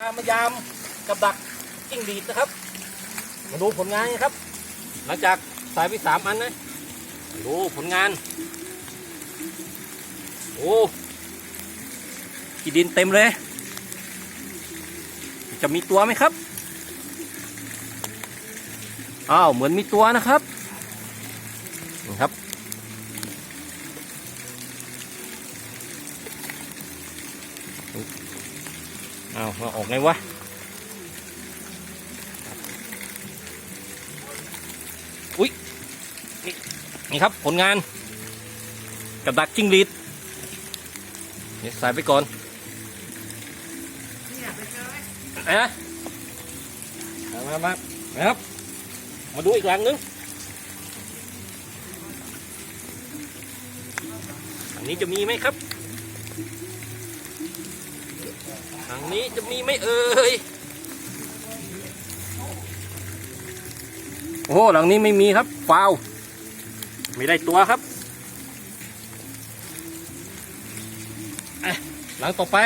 มายามกับดักจิ้งดีดนะครับ มาดูผลงานนะครับ หลังจากสายไปสามอันนะดูผลงาน โอ้ขีดินเต็มเลย จะมีตัวไหมครับอ้าวเหมือนมีตัวนะครับนี่ครับ อามาออกไงวะอุ้ยนี่นี่ครับผลงานกับดักจิ้งหรีดนี่ใส่ไปก่อนนะมามามานะครับ มาดูอีกหลังนึง อันนี้จะมีไหมครับ ทางนี้จะมีไหมเอ่ย โอ้โหหลังนี้ไม่มีครับฟาวไม่ได้ตัวครับอะหลังต่อไป